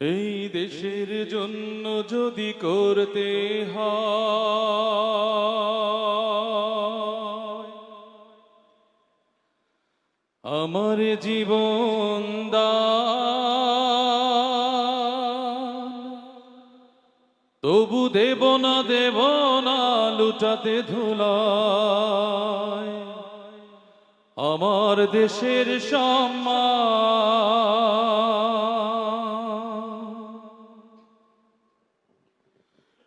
এই দেশের জন্য যদি করতে আমার জীবন তবু দেব না দেব না, লুটাতে ধুলায়। আমার দেশের সম্মান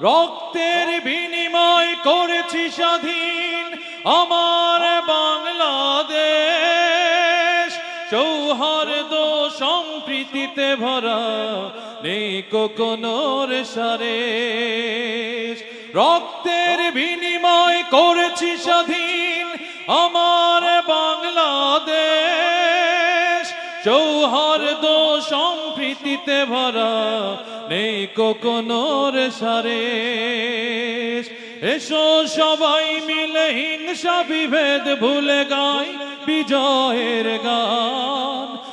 রক্তের বিনিময় করেছি স্বাধীন আমার বাংলাদেশ। সৌহার্দ সম্প্রীতিতে ভরা নেই কোকনোর সারে রক্তের বিনিময় করেছি স্বাধীন আমার সৌহার্দ সম্প্রীতিতে ভরা নেই কোকনোর সারে এসো সবাই মিলে হিংসা বিভেদ ভুলে গাই, বিজয়ের গান।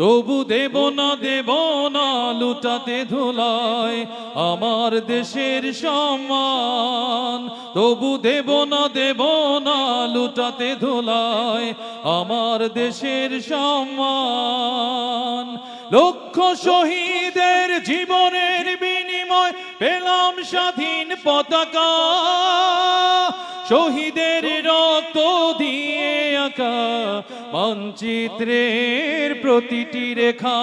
তবু দেব না দেব না, লুটাতে ধুলায় আমার দেশের সম্মান। তবু দেব না দেব না, লুটাতে ধুলায় আমার দেশের সম্মান। লক্ষ শহীদের জীবনের বিনিময় পেলাম স্বাধীন পতাকা। শহীদের রক্ত দিয়ে আঁকা মানচিত্রের প্রতিটি রেখা,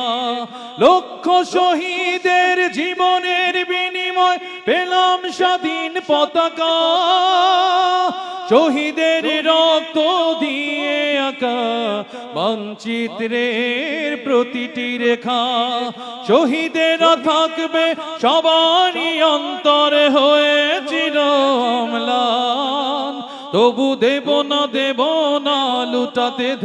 লক্ষ শহীদের জীবনের বিনিময় পেলাম স্বাধীন পতাকা। শহীদের রক্ত দিয়ে আঁকা, মানচিত্রের প্রতিটি রেখা, শহীদেরা থাকবে সবারই অন্তরে হয়েছিল তবু দেব না, দেব লুটাতে